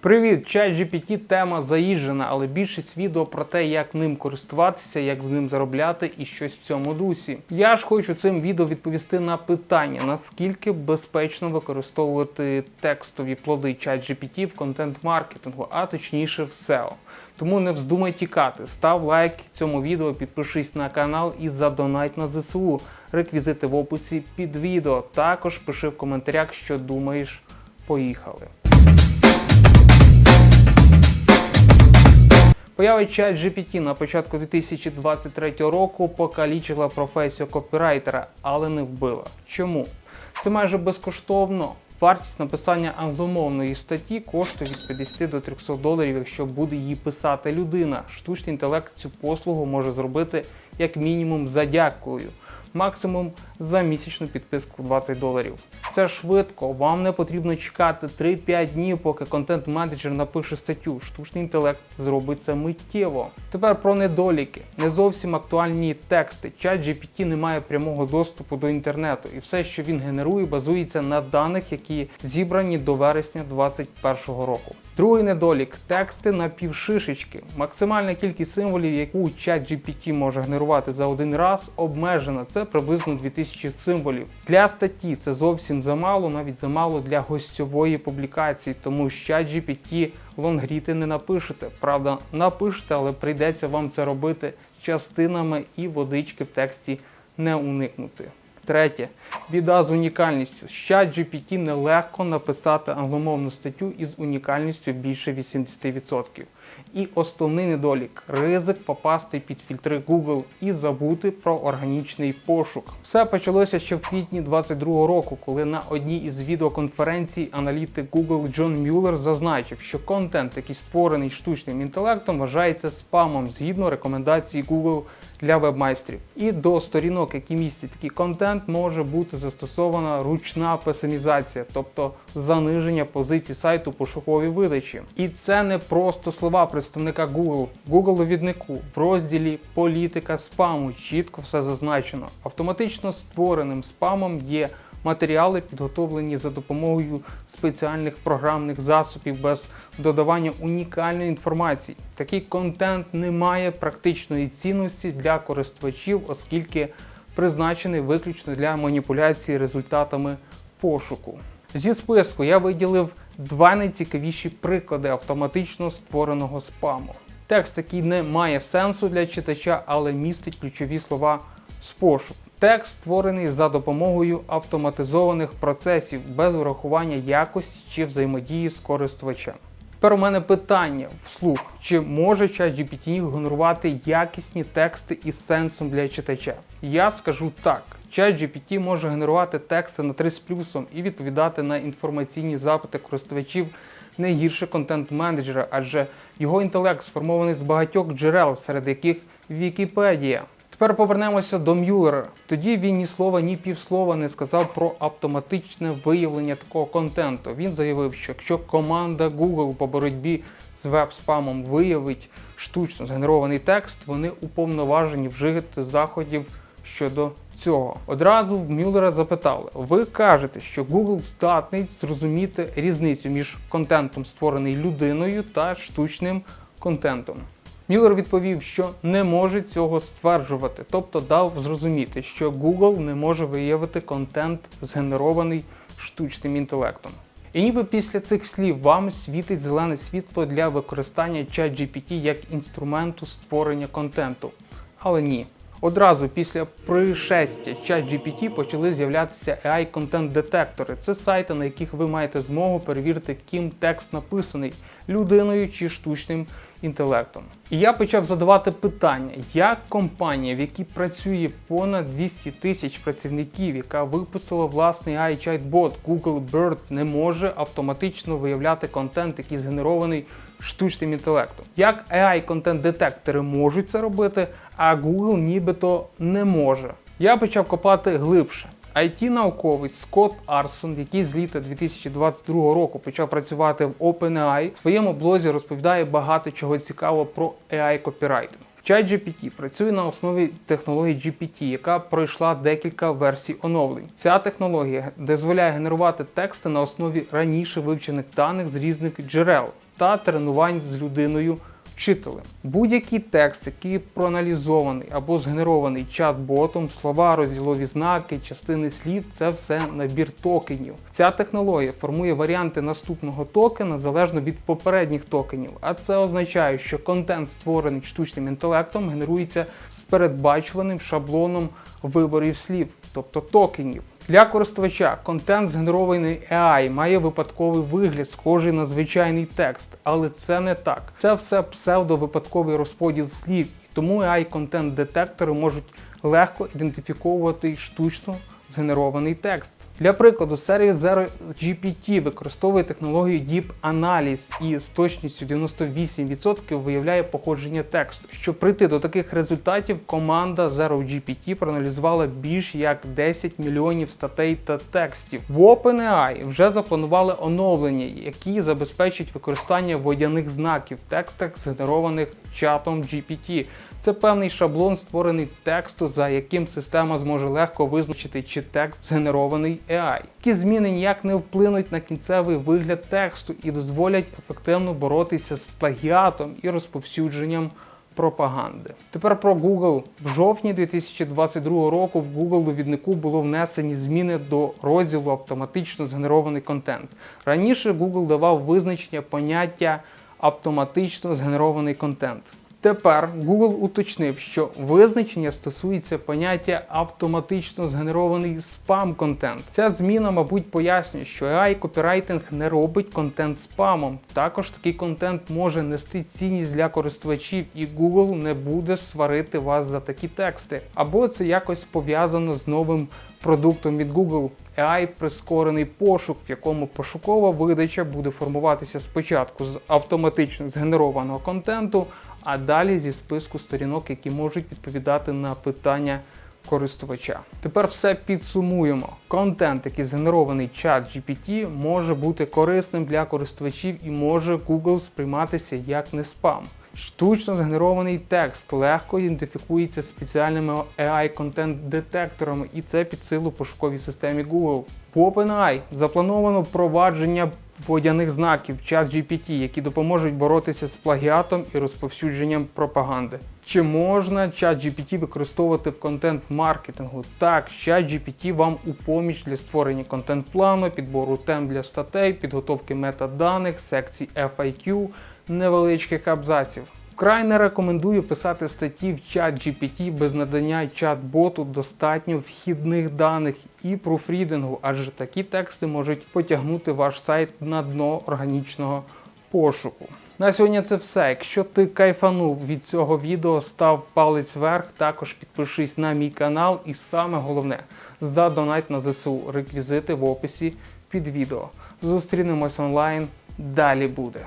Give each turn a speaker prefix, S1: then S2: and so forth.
S1: Привіт, чат GPT тема заїжджена, але більшість відео про те, як ним користуватися, як з ним заробляти і щось в цьому дусі. Я ж хочу цим відео відповісти на питання, наскільки безпечно використовувати текстові плоди чат GPT в контент-маркетингу, а точніше в SEO. Тому не вздумай тікати. Став лайк цьому відео, підпишись на канал і задонать на ЗСУ. Реквізити в описі під відео. Також пиши в коментарях, що думаєш. Поїхали. Поява чат GPT на початку 2023 року покалічила професію копірайтера, але не вбила. Чому? Це майже безкоштовно. Вартість написання англомовної статті коштує від 50 до 300 доларів, якщо буде її писати людина. Штучний інтелект цю послугу може зробити як мінімум за дякую, максимум за місячну підписку 20 доларів. Це швидко, вам не потрібно чекати 3-5 днів, поки контент-менеджер напише статтю. Штучний інтелект зробить це миттєво. Тепер про недоліки. Не зовсім актуальні тексти. Чат GPT не має прямого доступу до інтернету, і все, що він генерує, базується на даних, які зібрані до вересня 2021 року. Другий недолік тексти на півшишечки. Максимальна кількість символів, яку чат GPT може генерувати за один раз, обмежена. Це приблизно 2000 символів. Для статті це зовсім замало, навіть замало для гостьової публікації, тому що GPT лонгріти не напишете. Правда, напишете, але прийдеться вам це робити частинами і водички в тексті не уникнути. Третє. Біда з унікальністю. Чат GPT нелегко написати англомовну статтю із унікальністю більше 80%. І основний недолік ризик попасти під фільтри Google і забути про органічний пошук. Все почалося ще в квітні 2022 року, коли на одній із відеоконференцій аналітик Google Джон Мюллер зазначив, що контент, який створений штучним інтелектом, вважається спамом згідно рекомендацій Google для вебмайстрів. І до сторінок, які містять такий контент, може бути застосована ручна песимізація, тобто заниження позицій сайту пошуковій видачі. І це не просто слова представника Google. Google-довіднику в розділі Політика спаму чітко все зазначено. Автоматично створеним спамом є матеріали, підготовлені за допомогою спеціальних програмних засобів без додавання унікальної інформації. Такий контент не має практичної цінності для користувачів, оскільки призначений виключно для маніпуляції результатами пошуку. Зі списку я виділив два найцікавіші приклади автоматично створеного спаму. Текст, який не має сенсу для читача, але містить ключові слова з пошуку. Текст створений за допомогою автоматизованих процесів без урахування якості чи взаємодії з користувачем. Тепер у мене питання вслух: чи може ChatGPT генерувати якісні тексти із сенсом для читача? Я скажу так. ChatGPT може генерувати тексти на 3 з плюсом і відповідати на інформаційні запити користувачів не гірше контент-менеджера, адже його інтелект сформований з багатьох джерел, серед яких Вікіпедія. Тепер повернемося до Мюллера. Тоді він ні слова, ні півслова не сказав про автоматичне виявлення такого контенту. Він заявив, що якщо команда Google по боротьбі з веб-спамом виявить штучно згенерований текст, вони уповноважені вжити заходів щодо цього. Одразу в Мюллера запитали: ви кажете, що Google здатний зрозуміти різницю між контентом, створений людиною, та штучним контентом. Мюллер відповів, що не може цього стверджувати, тобто дав зрозуміти, що Google не може виявити контент, згенерований штучним інтелектом. І ніби після цих слів вам світить зелене світло для використання ChatGPT як інструменту створення контенту. Але ні. Одразу після пришестя ChatGPT почали з'являтися ai контент детектори Це сайти, на яких ви маєте змогу перевірити, ким текст написаний людиною чи штучним інтелектом. І я почав задавати питання, як компанія, в якій працює понад 200 тисяч працівників, яка випустила власний ai чат-бот Google Bird, не може автоматично виявляти контент, який згенерований штучним інтелектом. Як ai контент детектори можуть це робити, а Google нібито не може. Я почав копати глибше. IT-науковець Скотт Арсон, який з літа 2022 року почав працювати в OpenAI, в своєму блозі розповідає багато чого цікавого про AI копірайтинг. ChatGPT працює на основі технології GPT, яка пройшла декілька версій оновлень. Ця технологія дозволяє генерувати тексти на основі раніше вивчених даних з різних джерел та тренувань з людиною вчителем. Будь-який текст, який проаналізований або згенерований чат-ботом, слова, розділові знаки, частини слів це все набір токенів. Ця технологія формує варіанти наступного токена залежно від попередніх токенів. А це означає, що контент, створений штучним інтелектом, генерується з передбачуваним шаблоном виборів слів, тобто токенів. Для користувача контент, згенерований AI, має випадковий вигляд, схожий на звичайний текст, але це не так. Це все псевдовипадковий розподіл слів, тому AI контент детектори можуть легко ідентифіковувати штучно згенерований текст. Для прикладу, сервіс Zero GPT використовує технологію Deep Analysis і з точністю 98% виявляє походження тексту. Щоб прийти до таких результатів, команда Zero GPT проаналізувала більш як 10 мільйонів статей та текстів. В OpenAI вже запланували оновлення, які забезпечать використання водяних знаків в текстах, згенерованих чатом GPT. Це певний шаблон, створений тексту, за яким система зможе легко визначити, чи текст згенерований AI. Такі зміни ніяк не вплинуть на кінцевий вигляд тексту і дозволять ефективно боротися з плагіатом і розповсюдженням пропаганди. Тепер про Google. В жовтні 2022 року в Google довіднику було внесені зміни до розділу автоматично згенерований контент. Раніше Google давав визначення поняття автоматично згенерований контент. Тепер Google уточнив, що визначення стосується поняття автоматично згенерований спам-контент. Ця зміна, мабуть, пояснює, що AI копірайтинг не робить контент спамом. Також такий контент може нести цінність для користувачів, і Google не буде сварити вас за такі тексти. Або це якось пов'язано з новим продуктом від Google AI прискорений пошук, в якому пошукова видача буде формуватися спочатку з автоматично згенерованого контенту, а далі зі списку сторінок, які можуть відповідати на питання користувача. Тепер все підсумуємо. Контент, який згенерований чат GPT, може бути корисним для користувачів і може Google сприйматися як не спам. Штучно згенерований текст легко ідентифікується спеціальними AI контент детекторами, і це під силу пошуковій системі Google. По OpenAI заплановано впровадження водяних знаків чат GPT, які допоможуть боротися з плагіатом і розповсюдженням пропаганди. Чи можна чат GPT використовувати в контент-маркетингу? Так, чат GPT вам у поміч для створення контент-плану, підбору тем для статей, підготовки метаданих, секцій FIQ, невеличких абзаців. Вкрай не рекомендую писати статті в чат GPT без надання чат-боту достатньо вхідних даних і пруфрідингу, адже такі тексти можуть потягнути ваш сайт на дно органічного пошуку. На сьогодні це все. Якщо ти кайфанув від цього відео, став палець вверх, також підпишись на мій канал і саме головне задонать на ЗСУ. Реквізити в описі під відео. Зустрінемось онлайн. Далі буде.